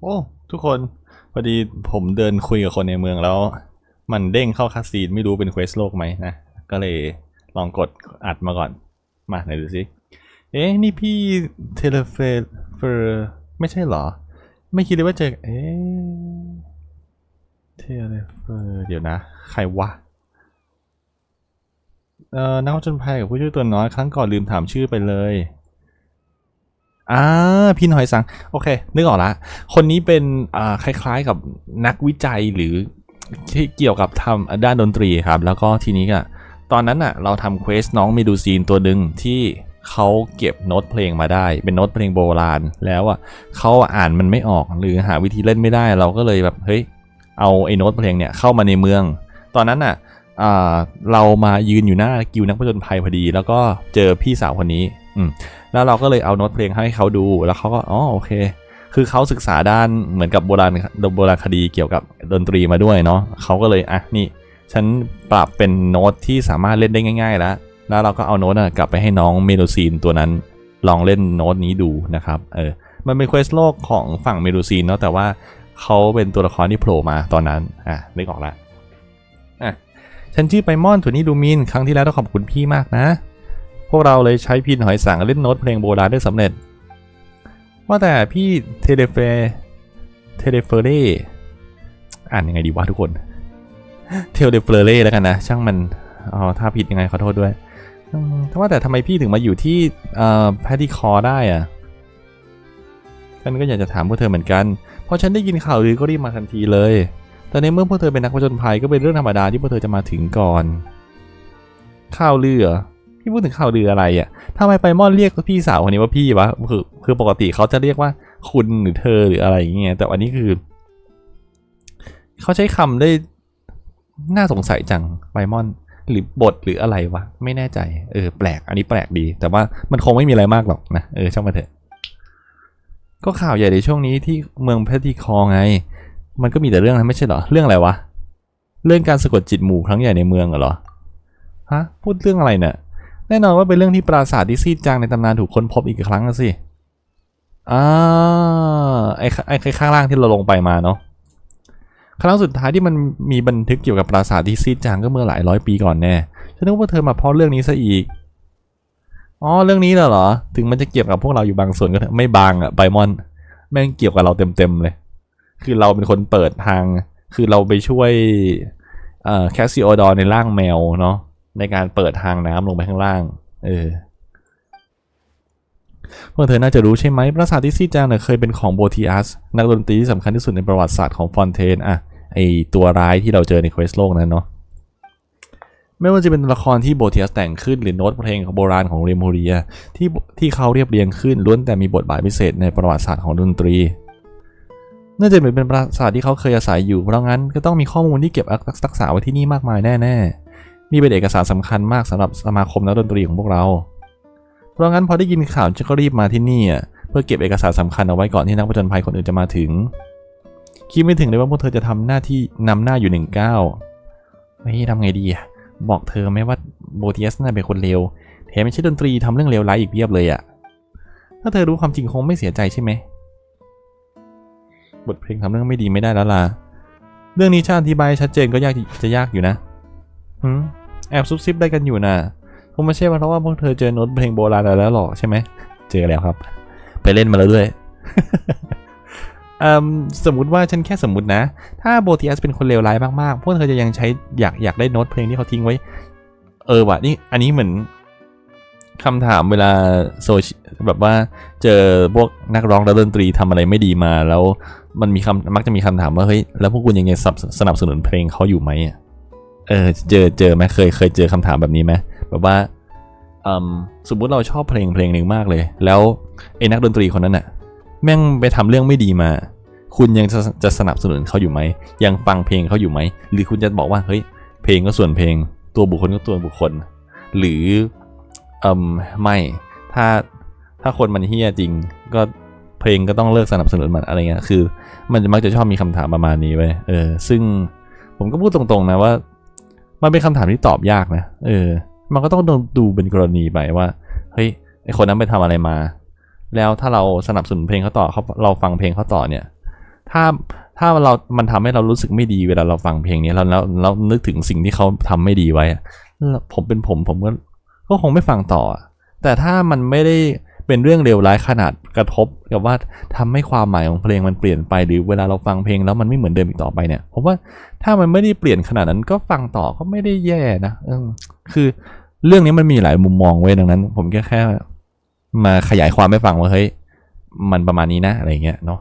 โอ้ทุกคนพอดีผมเดินคุยกับคนในเมืองแล้ว มันเด้งเข้าคาซีนไม่รู้เป็นเควสโลกไหมนะ ก็เลยลองกดอัดมาก่อน มาไหนดูสิ เอ๊ะ นี่พี่เทเลเฟเฟอร์ไม่ใช่เหรอ ไม่คิดเลยว่าเจอเอ๊ะเทเลเฟอร์เดี๋ยวนะ ใครวะเอ่อนักจญภัยกับผู้ช่วยตัวน้อยครั้งก่อนลืมถามชื่อไปเลย อ่าพี่หน่อยสัง โอเค นึกออกละ คนนี้เป็นอ่าคล้ายๆกับนักวิจัยหรือที่เกี่ยวกับทำด้านดนตรีครับ แล้วก็ทีนี้อะตอนนั้นอะเราทำเควสน้องเมดูซีนตัวหนึ่งที่เขาเก็บโน้ตเพลงมาได้ เป็นโน้ตเพลงโบราณ แล้วอะเขาอ่านมันไม่ออกหรือหาวิธีเล่นไม่ได้ เราก็เลยแบบเฮ้ยเอาไอ้โน้ตเพลงเนี่ยเข้ามาในเมือง ตอนนั้นอะเรามายืนอยู่หน้ากิวนักผจญภัยพอดี แล้วก็เจอพี่สาวคนนี้ แล้วเราก็เลยเอาโน้ตเพลงให้เขาดูแล้วเขาก็อ๋อโอเค คือเขาศึกษาด้านเหมือนกับโบราณโบราณคดีเกี่ยวกับดนตรีมาด้วยเนาะเขาก็เลยอะนี่ ฉันปรับเป็นโน้ตที่สามารถเล่นได้ง่าย ๆ แล้ว แล้วเราก็เอาโน้ตอะกลับไปให้น้องเมโลซีนตัวนั้นลองเล่นโน้ตนี้ดูนะครับเออมันเป็นเควสโลกของฝั่งเมโลซีนเนาะแต่ว่าเขาเป็นตัวละครที่โผล่มาตอนนั้น อะนึกออกละอะฉันชื่อไปมอนตัวนี้ดูมิน ครั้งที่แล้วต้องขอบคุณพี่มากนะ พวกเราเลยใช้พินหอยสังเล่นโน้ตเพลงโบราณได้สำเร็จ ว่าแต่พี่เทเลเฟเทเลเฟเร่อ่านยังไงดีวะทุกคน เทเลเฟเร่แล้วกันนะ ช่างมันอ๋อถ้าผิดยังไงขอโทษด้วยอืมแต่ว่าแต่ทำไมพี่ถึงมาอยู่ที่แพทตี้คอได้อะฉันก็อยากจะถามพวกเธอเหมือนกันพอฉันได้ยินข่าวลือก็รีบมาทันทีเลย แต่ในเมื่อพวกเธอเป็นนักผจญภัยก็เป็นเรื่องธรรมดาที่พวกเธอจะมาถึงก่อน ข่าวลือเหรอ พี่พูดถึงข่าวลืออะไรอะทำไมไปมอนเรียกพี่สาวคนนี้ว่าพี่วะคือคือปกติเขาจะเรียกว่าคุณหรือเธอหรืออะไรอย่างเงี้ยแต่วันนี้คือเขาใช้คำได้น่าสงสัยจังไปมอน หรือบทหรืออะไรวะ ไม่แน่ใจเออแปลก อันนี้แปลกดี แต่ว่ามันคงไม่มีอะไรมากหรอกนะเออช่างมาเถอะ ก็ข่าวใหญ่ในช่วงนี้ที่เมืองเพชรที่คอไง มันก็มีแต่เรื่องนั้นไม่ใช่เหรอ เรื่องอะไรวะ เรื่องการสะกดจิตหมู่ครั้งใหญ่ในเมืองเหรอฮะพูดเรื่องอะไรเนี่ย แน่นอนว่าเป็นเรื่องที่ปราสาทที่ซีดจางในตำนานถูกค้นพบอีกครั้งแล้วสิอ่าไอ้ไอ้ข้างล่างที่เราลงไปมาเนาะครั้งสุดท้ายที่มันมีบันทึกเกี่ยวกับปราสาทที่ซีดจางก็เมื่อหลายร้อยปีก่อนแน่ฉันนึกว่าเธอมาเพราะเรื่องนี้ซะอีกอ๋อเรื่องนี้เหรอ ถึงมันจะเกี่ยวกับพวกเราอยู่บางส่วนก็ไม่บางอะไบมอน แม่งเกี่ยวกับเราเต็มๆเลย คือเราเป็นคนเปิดทาง คือเราไปช่วยเอ่อแคสซิโอดอในร่างแมวเนาะ ในการเปิดทางน้ำลงไปข้างล่าง เออพวกเธอน่าจะรู้ใช่ไหมปราสาทที่ซีจางเนี่ยเคยเป็นของโบทีอัสนักดนตรีที่สำคัญที่สุดในประวัติศาสตร์ของฟอนเทนอะไอตัวร้ายที่เราเจอในเควสโลกนั้นเนาะไม่ว่าจะเป็นละครที่โบทีอัสแต่งขึ้นหรือโน้ตเพลงของโบราณของเรโมเรียที่ที่เขาเรียบเรียงขึ้นล้วนแต่มีบทบาทพิเศษในประวัติศาสตร์ของดนตรี น่าจะเป็นปราสาทที่เขาเคยอาศัยอยู่เพราะงั้นก็ต้องมีข้อมูลที่เก็บรักษาไว้ที่นี่มากมายแน่ๆ นี่เป็นเอกสารสำคัญมากสำหรับสมาคมนักดนตรีของพวกเรา เพราะงั้นพอได้ยินข่าวฉันก็รีบมาที่นี่เพื่อเก็บเอกสารสำคัญเอาไว้ก่อนที่นักผจญภัยคนอื่นจะมาถึง คิดไม่ถึงเลยว่าพวกเธอจะทำหน้าที่นำหน้าอยู่หนึ่งเก้าไม่ทำไงดีอะ บอกเธอไหมว่าโบเทียสน่าเป็นคนเลวแถมไม่ใช่ดนตรีทำเรื่องเลวร้ายอีกเพียบเลยอะ ถ้าเธอรู้ความจริงคงไม่เสียใจใช่ไหม บทเพลงทำเรื่องไม่ดีไม่ได้แล้วล่ะ เรื่องนี้ชาติอธิบายชัดเจนก็ยากจะยากอยู่นะหืม แอบซุบซิบได้กันอยู่นะคงไม่ใช่เพราะว่าพวกเธอเจอโน้ตเพลงโบราณแล้วหรอกใช่ไหม เจอแล้วครับ ไปเล่นมาแล้วด้วยอืมสมมติว่าฉันแค่สมมตินะ ถ้าโบทีอสเป็นคนเลวร้ายมากๆ พวกเธอจะยังใช้อยากอยากได้โน้ตเพลงที่เขาทิ้งไว้ เออว่ะนี่อันนี้เหมือนคำถามเวลาโซเชียแบบว่าเจอพวกนักร้องและดนตรีทำอะไรไม่ดีมาแล้วมันมีคำมักจะมีคำถามว่าเฮ้ยแล้วพวกคุณยังไงสนับสนับสนุนเพลงเขาอยู่ไหมอะ เออเจอเจอไหมเคยเคยเจอคำถามแบบนี้ไหมแบบว่าสมมุติเราชอบเพลงเพลงหนึ่งมากเลย แล้วไอ้นักดนตรีคนนั้นน่ะแม่งไปทำเรื่องไม่ดีมา คุณยังจะจะสนับสนุนเขาอยู่ไหม ยังฟังเพลงเขาอยู่ไหม หรือคุณจะบอกว่าเฮ้ยเพลงก็ส่วนเพลง ตัวบุคคลก็ตัวบุคคล หรือเอ่มไม่ถ้าถ้าคนมันเฮี้ยจริง ก็เพลงก็ต้องเลิกสนับสนุนมันอะไรเงี้ยคือ มันจะมักจะชอบมีคำถามประมาณนี้ไว้เออซึ่งผมก็พูดตรงๆนะว่า มันเป็นคำถามที่ตอบยากนะ เออ มันก็ต้องดูเป็นกรณีไปว่า เฮ้ย ไอคนนั้นไปทำอะไรมา แล้วถ้าเราสนับสนุนเพลงเขาต่อเขาเราฟังเพลงเขาต่อเนี่ย ถ้า ถ้าเรา มันทำให้เรารู้สึกไม่ดีเวลาเราฟังเพลงนี้แล้วแล้วเรานึกถึงสิ่งที่เขาทำไม่ดีไว้ ผมเป็นผม ผมก็ ก็คงไม่ฟังต่อ แต่ถ้ามันไม่ได้ เป็นเรื่องเลวร้ายขนาดกระทบกับว่าทำให้ความหมายของเพลงมันเปลี่ยนไปหรือเวลาเราฟังเพลงแล้วมันไม่เหมือนเดิมอีกต่อไปเนี่ยผมว่าถ้ามันไม่ได้เปลี่ยนขนาดนั้นก็ฟังต่อก็ไม่ได้แย่นะออคือเรื่องนี้มันมีหลายมุมมองเว้ยดังนั้น ผมแค่แค่ มาขยายความให้ฟังว่าเฮ้ยมันประมาณนี้นะอะไรเงี้ยเนาะ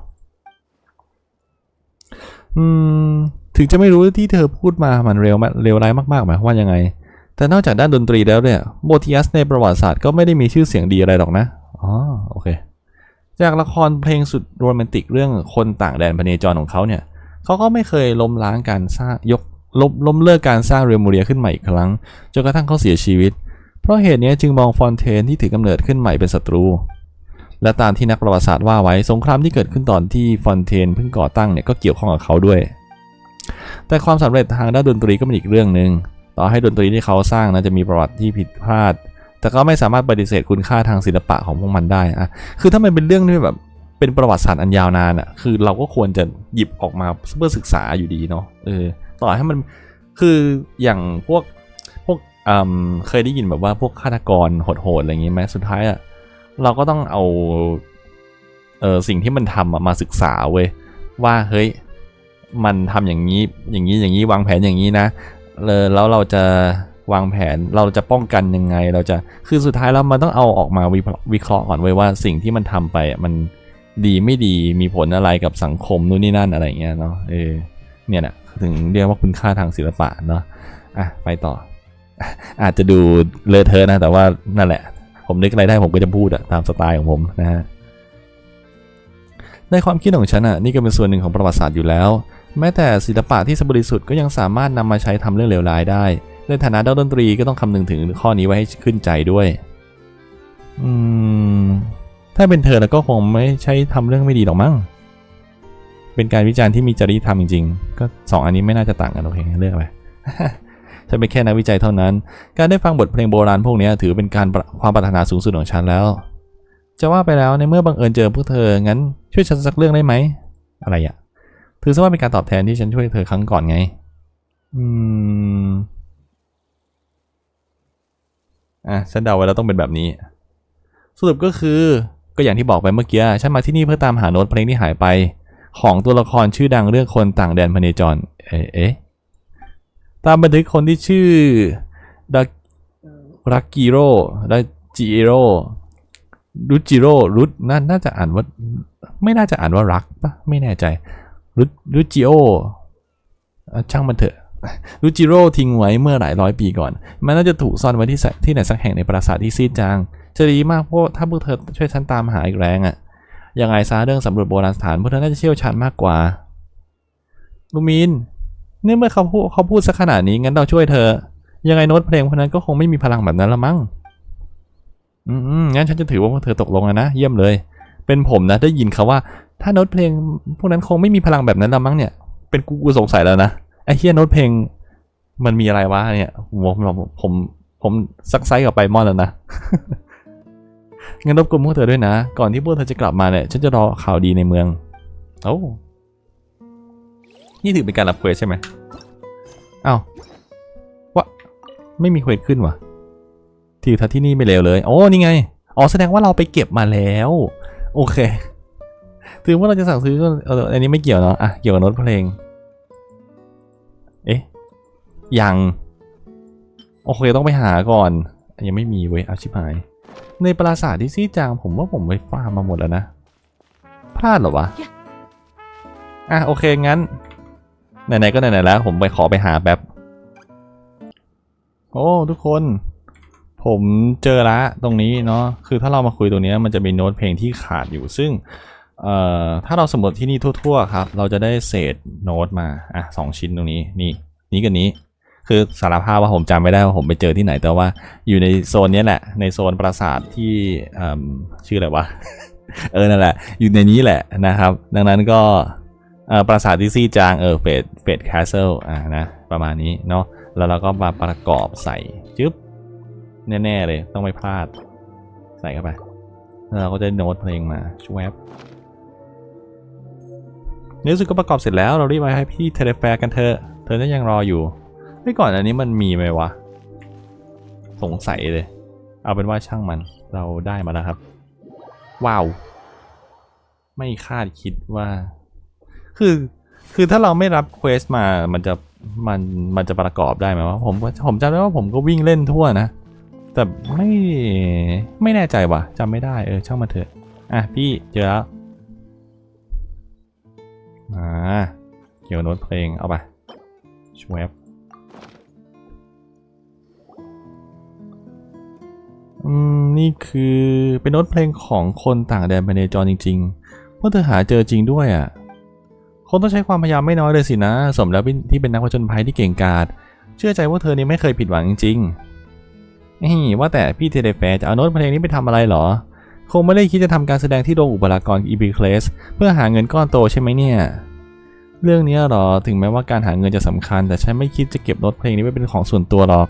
อืมถึงจะไม่รู้ที่เธอพูดมามันเร็วมาเร็วร้ายมากๆหมายความว่ายังไง แต่นอกจากด้านดนตรีแล้วเนี่ยโบทิอัสในประวัติศาสตร์ก็ไม่ได้มีชื่อเสียงดีอะไรหรอกนะ อ๋อโอเค จากละครเพลงสุดโรแมนติกเรื่องคนต่างแดนพเนจรของเขาเนี่ยเขาก็ไม่เคยล้มล้างการสร้างยกล้มล้มเลิกการสร้างเรมูเรียขึ้นใหม่อีกครั้งจนกระทั่งเขาเสียชีวิต เพราะเหตุนี้จึงมองฟอนเทนที่ถือกำเนิดขึ้นใหม่เป็นศัตรู และตามที่นักประวัติศาสตร์ว่าไว้สงครามที่เกิดขึ้นตอนที่ฟอนเทนเพิ่งก่อตั้งเนี่ยก็เกี่ยวข้องกับเขาด้วย แต่ความสำเร็จทางด้านดนตรีก็เป็นอีกเรื่องหนึ่งต่อให้ดนตรีที่เขาสร้างนะจะมีประวัติที่ผิดพลาด แต่ก็ไม่สามารถปฏิเสธคุณค่าทางศิลปะของพวกมันได้อะคือถ้ามันเป็นเรื่องที่แบบเป็นประวัติศาสตร์อันยาวนานอะคือเราก็ควรจะหยิบออกมาเพื่อศึกษาอยู่ดีเนาะเออต่อให้มันคืออย่างพวกพวกอืมเคยได้ยินแบบว่าพวกฆาตกรโหดๆอะไรอย่างงี้ไหมสุดท้ายอะเราก็ต้องเอาเออสิ่งที่มันทำมาศึกษาเว้ยว่าเฮ้ยมันทำอย่างนี้อย่างนี้อย่างนี้วางแผนอย่างนี้นะเลยแล้วเราจะ วางแผนเราจะป้องกันยังไง เราจะคือสุดท้ายแล้วมันต้องเอาออกมาวิเคราะห์ก่อนไว้ว่าสิ่งที่มันทำไปมันดีไม่ดีมีผลอะไรกับสังคมนู่นนี่นั่นอะไรเงี้ยเนาะเออเนี่ยนะถึงเรียกว่าคุณค่าทางศิลปะเนาะอะไปต่อ อาจจะดูเลอะเทอะนะ แต่ว่านั่นแหละ ผมนึกอะไรได้ผมก็จะพูดอะตามสไตล์ของผมนะฮะในความคิดของฉันอะนี่ก็เป็นส่วนหนึ่งของประวัติศาสตร์อยู่แล้ว แม้แต่ศิลปะที่สบริสุทธิ์ก็ยังสามารถนำมาใช้ทำเรื่องเลวร้ายได้ ในฐานะนักดนตรีก็ต้องคำนึงถึงข้อนี้ไว้ให้ขึ้นใจด้วย อืม ถ้าเป็นเธอแล้วก็คงไม่ใช่ทำเรื่องไม่ดีหรอกมั้ง เป็นการวิจารณ์ที่มีจริยธรรมจริงๆ ก็สองอันนี้ไม่น่าจะต่างกันโอเคเลือกไปฉันเป็นแค่นักวิจัยเท่านั้น การได้ฟังบทเพลงโบราณพวกนี้ถือเป็นการประความปรารถนาสูงสุดของฉันแล้ว จะว่าไปแล้วในเมื่อบังเอิญเจอพวกเธอ งั้นช่วยฉันสักเรื่องได้ไหม อะไรอะถือซะว่าเป็นการตอบแทนที่ฉันช่วยเธอครั้งก่อนไง อืม อะฉันเดาไว้แล้วต้องเป็นแบบนี้ สรุปก็คือก็อย่างที่บอกไปเมื่อกี้ฉันมาที่นี่เพื่อตามหาโน้ตเพลงที่หายไป ของตัวละครชื่อดังเรื่องคนต่างแดนพเนจรเอ๊ะตามบันทึกคนที่ชื่อดักรักกิโร่ดักจิโร่รุจิโร่รุดน่าน่าจะอ่านว่าไม่น่าจะอ่านว่ารักปะไม่แน่ใจรุรุจิโออ่ช่างมันเถอะ รุจิโร่ทิ้งไว้เมื่อหลายร้อยปีก่อน มันน่าจะถูกซ่อนไว้ที่ที่ไหนสักแห่งในปราสาทที่ซีดจางจะดีมากเพราะถ้าพวกเธอช่วยฉันตามหาอีกแรงอะ่ะยังไงซะเรื่องสำรวจโบราณสถานพวกเธอน่าจะเชี่ยวชาญมากกว่าลูมินเนี่เมื่อเขาพูดเขาพูดสักขนาดนี้งั้นเราช่วยเธอ ยังไงโน้ตเพลงพวกนั้นก็คงไม่มีพลังแบบนั้นละมั้งอืมงั้นฉันจะถือว่าพวกเธอตกลงแล้วนะเยี่ยมเลย เป็นผมนะได้ยินเขาว่า ถ้าโน้ตเพลงพวกนั้นคงไม่มีพลังแบบนั้นละมั้งเนี่ยเป็นกูกูสงสัยแล้วนะ ไอ้เฮียโน้ตเพลง มันมีอะไรวะเนี่ยผมผมผมผมซักไซส์กับไปมอนแล้วนะงั้นรบกวนพวกเธอด้วยนะ ก่อนที่พวกเธอจะกลับมาเนี่ย ฉันจะรอข่าวดีในเมือง โอ้นี่ถือเป็นการรับเควสใช่ไหมอ้าววะไม่มีเควสขึ้นวะทิวทัศน์ที่นี่ไม่เลวเลย โอ้ นี่ไง อ๋อ แสดงว่าเราไปเก็บมาแล้ว โอเคถึงว่าเราจะสั่งซื้อก็อันนี้ไม่เกี่ยวเนาะ อะ เกี่ยวกับโน้ตเพลง ยัง โอเคต้องไปหาก่อน ยังไม่มีเว้ยเอาชิบหาย ในปราสาทที่ซี่จางผมว่าผมไปฟาร์มมาหมดแล้วนะ พลาดเหรอวะ อะโอเคงั้น ไหนๆก็ไหนๆแล้ว ผมไปขอไปหาแป๊บโอ้ทุกคน ผมเจอละตรงนี้เนาะ คือถ้าเรามาคุยตรงนี้มันจะมีโน้ตเพลงที่ขาดอยู่ซึ่งเอ่อถ้าเราสำรวจที่นี่ทั่ว ๆ ครับ เราจะได้เศษโน้ตมา อะสองชิ้นตรงนี้ นี่ นี้กับนี้ คือสารภาพว่าผมจำไม่ได้ว่าผมไปเจอที่ไหน แต่ว่าอยู่ในโซนนี้แหละ ในโซนปราสาทที่ชื่ออะไรวะ เออ นั่นแหละ อยู่ในนี้แหละนะครับ ดังนั้นก็ปราสาทที่ซี่จาง เออเฟดเฟดแคสเซิลอ่านะ ประมาณนี้เนาะ แล้วเราก็มาประกอบใส่ จึ๊บ แน่ ๆ เลย ต้องไม่พลาด ใส่เข้าไป แล้วเราก็จะโน้ตเพลงมาชวบในที่สุดก็ประกอบเสร็จแล้ว เรารีบไปให้พี่เทเลแฟร์กันเถอะ เธอน่ายังรออยู่ ไม่ก่อนอันนี้มันมีไหมวะ สงสัยเลย เอาเป็นว่าช่างมันเราได้มาแล้วครับ ว้าว ไม่คาดคิดว่า คือ คือถ้าเราไม่รับเควสมา มันจะ มัน มันจะประกอบได้ไหมวะ ผม ผมจำได้ว่าผมก็วิ่งเล่นทั่วนะ แต่ไม่ ไม่แน่ใจว่ะจำไม่ได้ เออ ช่างมันเถอะ อะ พี่เจอแล้วอ่าเกี่ยวโน้ตเพลง เอาไปชวบ อืม นี่คือเป็นโน้ตเพลงของคนต่างแดนภายในจอจริงๆเมื่อเธอหาเจอจริงด้วยอะคงต้องใช้ความพยายามไม่น้อยเลยสินะ สมแล้วที่เป็นนักผจญภัยที่เก่งกาจเชื่อใจว่าเธอนี่ไม่เคยผิดหวังจริงๆนี่ว่าแต่พี่เทเลแฟจะเอาโน้ตเพลงนี้ไปทำอะไรเหรอ คงไม่ได้คิดจะทำการแสดงที่โรงอุปกรณ์อีบีเคลสเพื่อหาเงินก้อนโตใช่ไหมเนี่ย เรื่องนี้หรอถึงแม้ว่าการหาเงินจะสำคัญ แต่ฉันไม่คิดจะเก็บโน้ตเพลงนี้ไว้เป็นของส่วนตัวหรอก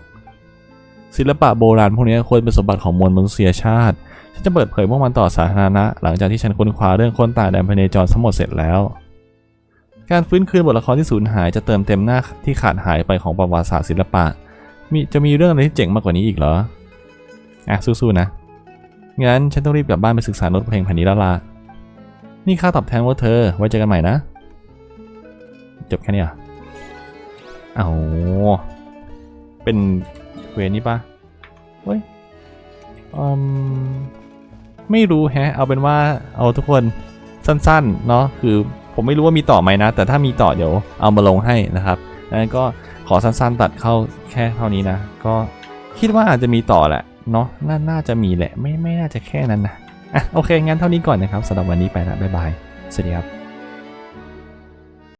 ศิลปะโบราณพวกนี้ควรเป็นสมบัติของมวลมนุษยชาติ ฉันจะเปิดเผยพวกมันต่อสาธารณะ หลังจากที่ฉันค้นคว้าเรื่องคนต่างแดนพเนจรทั้งหมดเสร็จแล้ว การฟื้นคืนบทละครที่สูญหายจะเติมเต็มหน้าที่ขาดหายไปของประวัติศาสตร์ศิลปะ มีจะมีเรื่องอะไรที่เจ๋งมากกว่านี้อีกเหรอ อะสู้ๆนะ งั้นฉันต้องรีบกลับบ้านไปศึกษาโน้ตเพลงแผ่นนี้แล้วล่ะ นี่ค่าตอบแทนว่าเธอ ไว้เจอกันใหม่นะ จบแค่นี้อะเอาเป็น เวนี้ปะเฮ้ยอืมไม่รู้แฮะ เอาเป็นว่าเอาทุกคนสั้นๆ เนาะคือผมไม่รู้ว่ามีต่อไหมนะ แต่ถ้ามีต่อเดี๋ยวเอามาลงให้นะครับงนั้นก็ขอสั้นๆ ตัดเข้าแค่เท่านี้นะ ก็คิดว่าอาจจะมีต่อแหละเนาะนาน่าจะมีแหละ ไม่ไม่น่าจะแค่นั้นนะอะโอเค งั้นเท่านี้ก่อนนะครับสำหรับวันนี้ไปละบ๊ายบาย สวัสดีครับ